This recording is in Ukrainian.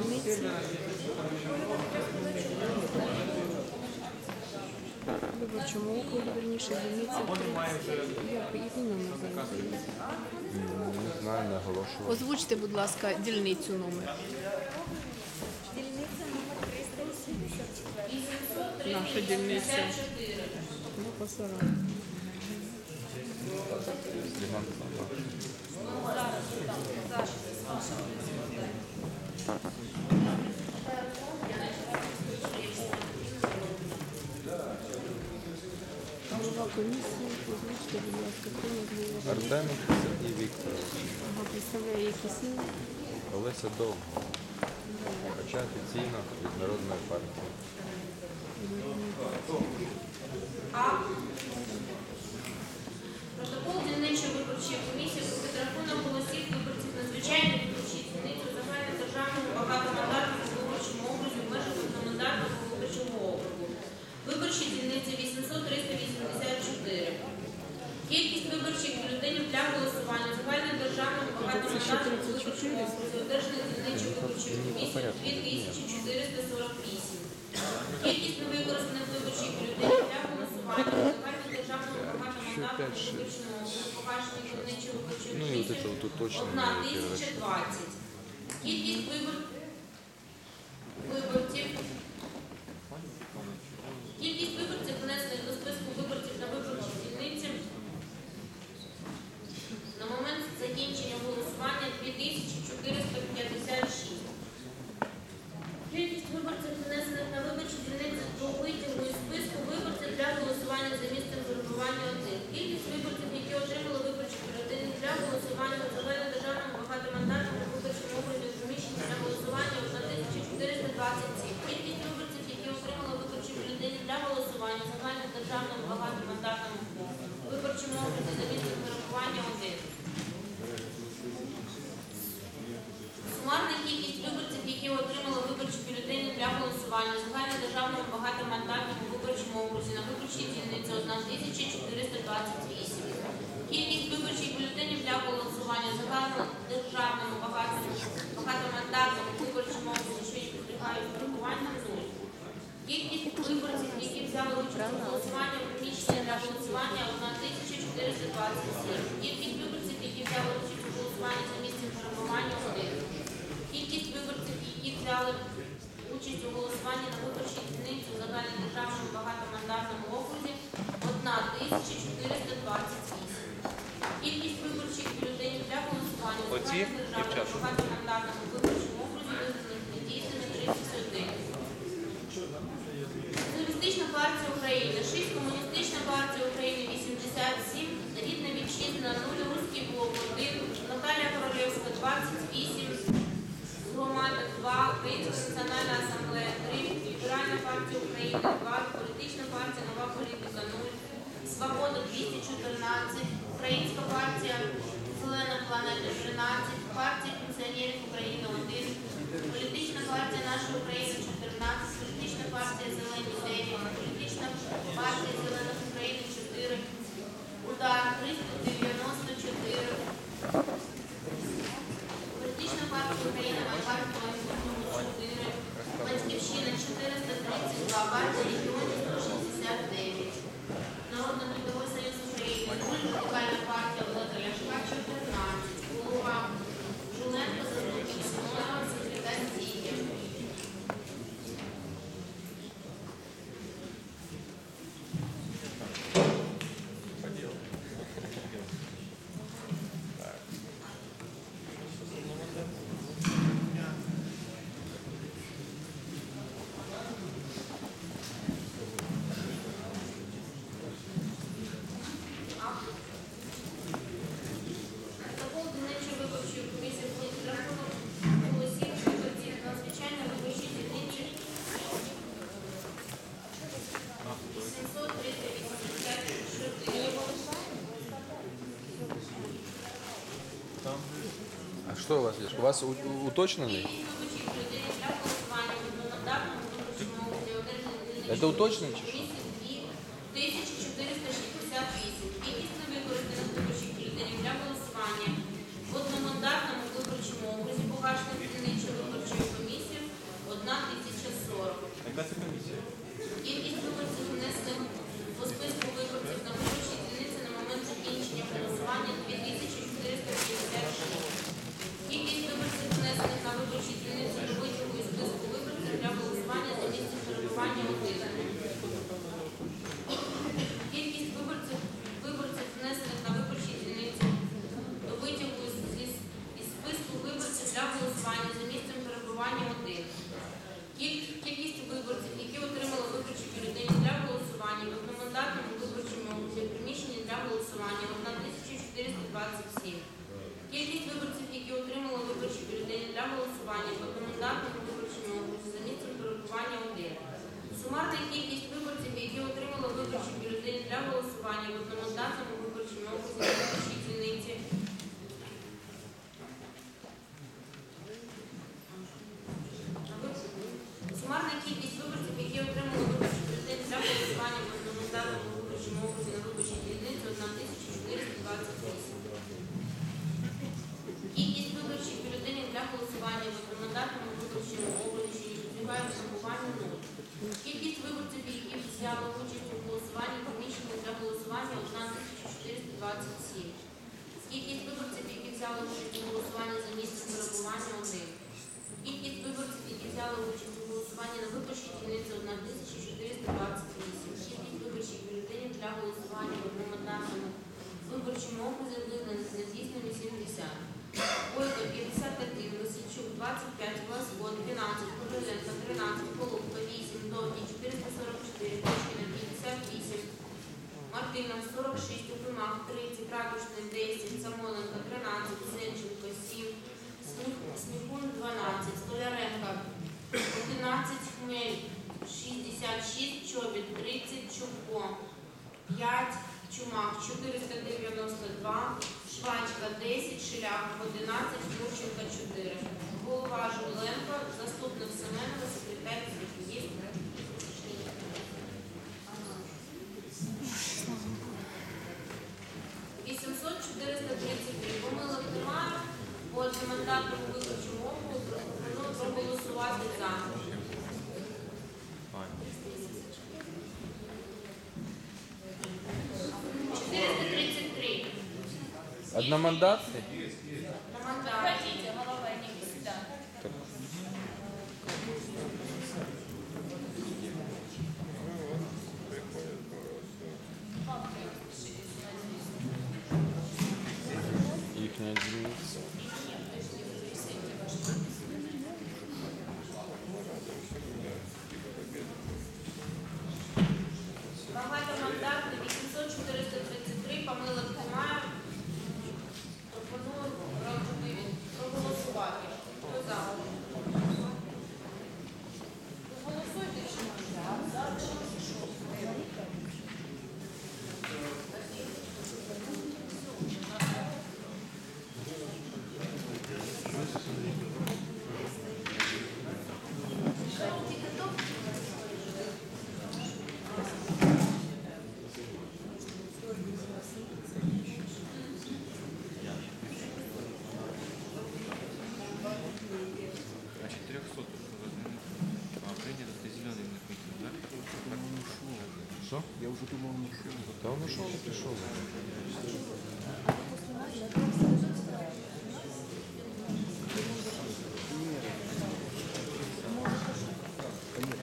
дільниці. Виборчому округу, верніше, дільниця 30. Який номер зараз? Не знаю, не. Озвучте, будь ласка, дільницю номер. Дільниця номер 384. Наша дільниця. Ну, посорок. комісії, озвучте, будь ласка, хто Артеменко Сергій Вікторович. Ага, представляє які сили? Олеся Довго. Хоча офіційно від Народної партії. А протокол дільничої виборчої комісії з рахунок голосів виборців надзвичайно 2448. Кількість невикористаних виборчих бюлетенів для голосування загальної державного програми мандату збільшеного запровадження виборчої виборчої комісії 1020. Кількість виборців багатомандатних виборчих мовних, що їх підлягають врахування нуль. Кількість виборців, які взяли участь у голосуванні приміщення та голосування 1427. Кількість виборців, які взяли участь 2, політична партія Нова політика 0, Свобода 214, Українська партія Зелена планета 13, партія пенсіонерів України 1, політична партія Наша Україна 14, політична партія Зелена. Хто у вас є? У вас уточнений? Це уточнений чи що? 1427. Кількість виборців, які отримали виборчі бюлетені для голосування в комендантному виборчому окрузі за місцем перебування 1. Сумарна кількість виборців, які отримали виборчі бюлетені для голосування в одномандатному виборчому окрузі на виборчій дільниці Сумарна кількість виборців, які отримали виборчі бюлетені для голосування в одномандатному виборчому окрузі на виборчій дільниці 1428. Кількість виборчих бюлетенів для голосування в що не підлягають врахуванню 0. Кількість виборців, які взяли участь у голосуванні в приміщенні для голосування 1427. Кількість виборців, які взяли участь у голосуванні за місцем перебування 1. Кількість виборців, які взяли участь у голосуванні на виборчій дільниці 1428. Кількість виборчих бюлетенів для голосування в одномандатному виборчому окрузі визнаних нездійсними 70. Бойко 51, Лисичук 25, Власько 12, Кожеленко 13, Колубка 8, Довгий 444, Точкіна 58, Мартинов 46, Упимак 30, Радушний 10, Самойленко 13, Сенченко 7, Сміх- Сміхун 12, Столяренко 11, Хмель 66, Чобіт 30, Чубко 5, Чумак 492, Швачка 10, Шилях 11, Юрченко 4. Голова Жуленко, заступник Семенова, секретар є. Вісімсот 433. Помилок немає. По одномандатному виборчому округу пропоную проголосувати за. Чотириста тридцять три. Одномандатний? Can I это зеленый накрутил, да? Что? Я уже думал, он ушел. Да он ушел и пришел.